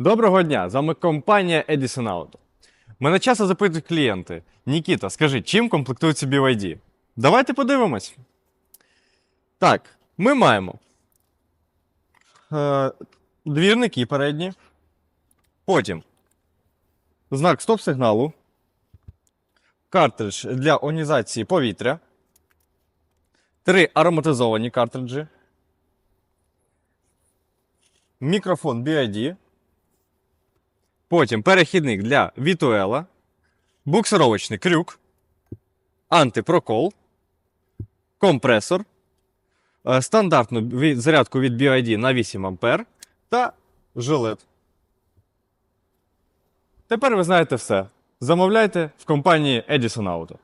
Доброго дня! З вами компанія Edison Auto. Мене часто запитують клієнти: Нікіта, скажи, чим комплектується BYD? Давайте подивимось. Так, ми маємо е, двірники передні. Потім знак стоп-сигналу. Картридж для іонізації повітря. Три ароматизовані картриджі. Мікрофон BID. Потім перехідник для Вітуела, буксировочний крюк, антипрокол, компресор, е, стандартну зарядку від BID на 8 А та жилет. Тепер ви знаєте все. Замовляйте в компанії Edison Auto.